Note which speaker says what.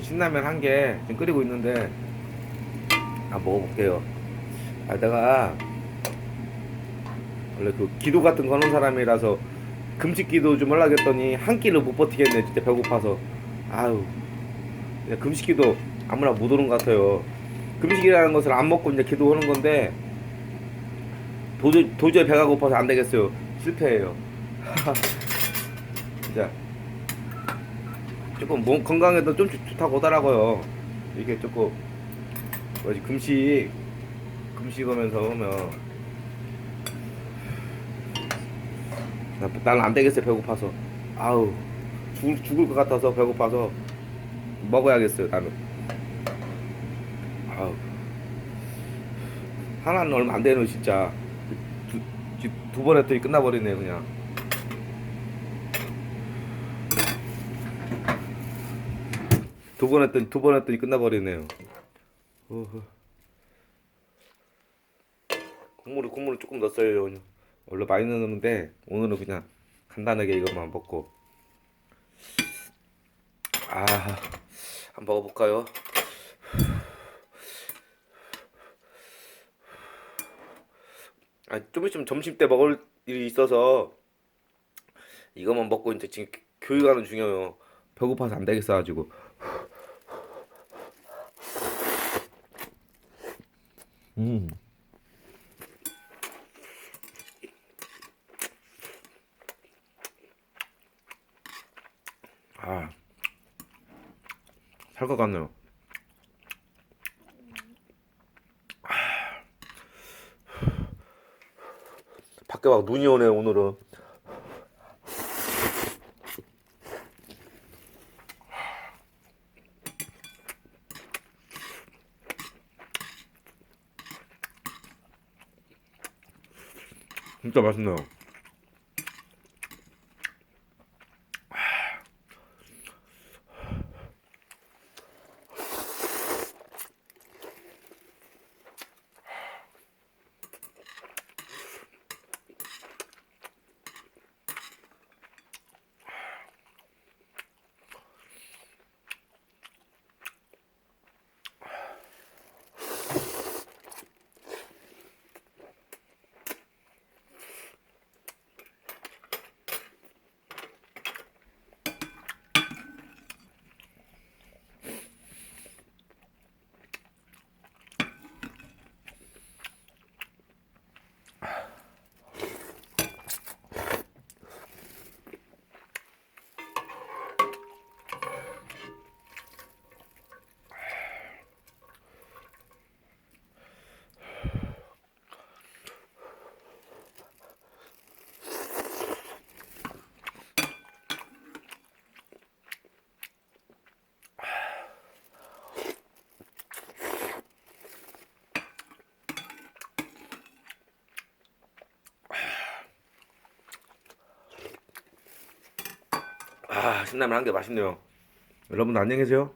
Speaker 1: 신라면 한 개 지금 끓이고 있는데 아 먹어볼게요. 아 내가 원래 그 기도 같은 거 하는 사람이라서 금식 기도 좀 하려고 했더니 한 끼를 못 버티겠네 진짜 배고파서 아유 금식 기도 아무나 못 오는 것 같아요. 금식이라는 것을 안 먹고 이제 기도하는 건데 도저히, 도저히 배가 고파서 안 되겠어요. 실패해요. 진짜 조금 몸 건강에도 좀 좋- 좋다고 하더라고요. 이게 조금 뭐지 금식 금식 하면서 하면 나는 안 되겠어요 배고파서. 아우 죽을 죽을 것 같아서 배고파서 먹어야겠어요 나는. 아우. 하나는 얼마 안 되는 진짜. 두번 했더니 끝나버리네 그냥 두 번 했더니 두 번 했더니 끝나버리네요. 국물을 국물을 조금 넣었어요. 원래 많이 넣었는데 오늘은 그냥 간단하게 이것만 먹고 아 한번 먹어볼까요? 아, 좀 있으면 점심 때 먹을 일이 있어서 이것만 먹고 이제 지금 교육하는 중이에요. 배고파서 안 되겠어 가지고. 음. 아, 살 것 같네요. 밖에 막 눈이 오네 오늘은. 진짜 맛있네요. 아 신라면 한 개 맛있네요. 여러분 안녕히 계세요.